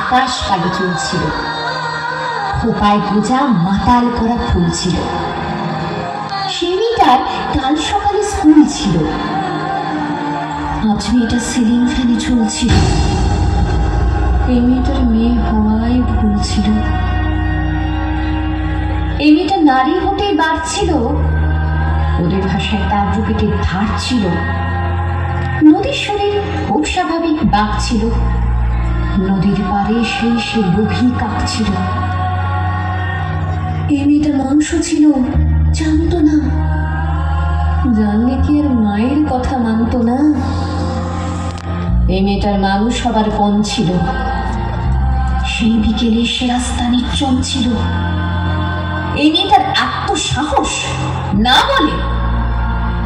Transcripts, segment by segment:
আকাশ কালো চলছিল। খোপায় গোজা মাতাল করা ফুল ছিল। সে কাল সকালে স্কুল ছিল। আজ মেয়েটা সিলিং ফ্যানে এই মেয়েটার মেয়ে হওয়াই ভুল ছিল। এই মেয়েটা নারী হতেই বাড়ছিল ওদের ভাষায় তার রূপেটের ধার ছিল, নদীর শরীর খুব স্বাভাবিক বাঘ ছিল। নদীর পাড়ে সেই সে লোভী কাক ছিল এই মেয়েটা মাংস ছিল, জানতো না। জানলে কি আর মায়ের কথা মানতো না? এই মেয়েটার মানুষ হবার পণ ছিল। সেই বিকেলে সে রাস্তা নির্জন ছিল। এই মেয়েটার আত্মসাহস না বলে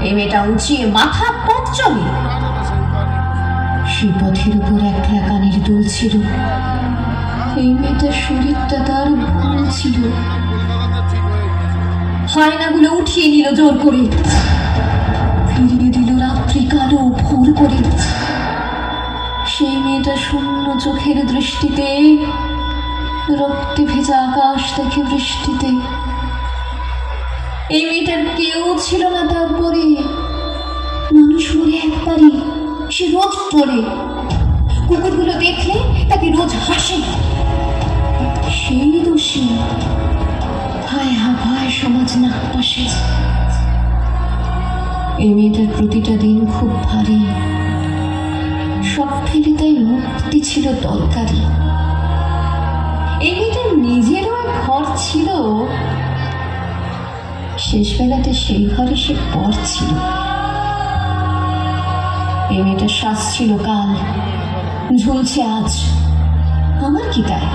এই মেয়েটা উঁচিয়ে মাথা পথ চলে। পথের উপর একলা কানের দুল ছিল। এই মেয়েটার শরীরটা তার ভুল ছিল। হায়নাগুলো উঠিয়ে নিল জোর করে। ফিরিয়ে দিল রাত্রি কালো ভোর করে। সেই মেয়েটা শূন্য চোখের দৃষ্টিতে, রক্তে ভেজা আকাশ দেখে বৃষ্টিতে। এই মেয়েটার কেউ ছিল না তারপরে। মানুষ একবারই সে রোজ পড়ে। কুকুরগুলো দেখলে তাকে রোজ হাসে। সেই দোষী। হায় হা ভাই সমাজ না পাশে। এই মেয়েটার প্রতিটা দিন খুব ভারী। সব ফেলে তাই মুক্তি ছিল দরকারি। এই মেয়েটার নিজেরও ঘর ছিল। শেষ বেলাতে সেই ঘরে সে পর ছিল। এই মেয়েটার শ্বাস ছিল কাল ঝুলছে আজ। আমার কি তাই?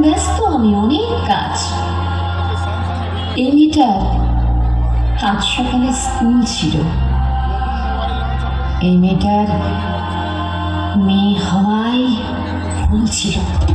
ব্যস্ত আমি, অনেক কাজ। এই মেয়েটার আজ সকালে স্কুল ছিল। এই মেয়েটার মেয়ে হওয়াই ভুল ছিল।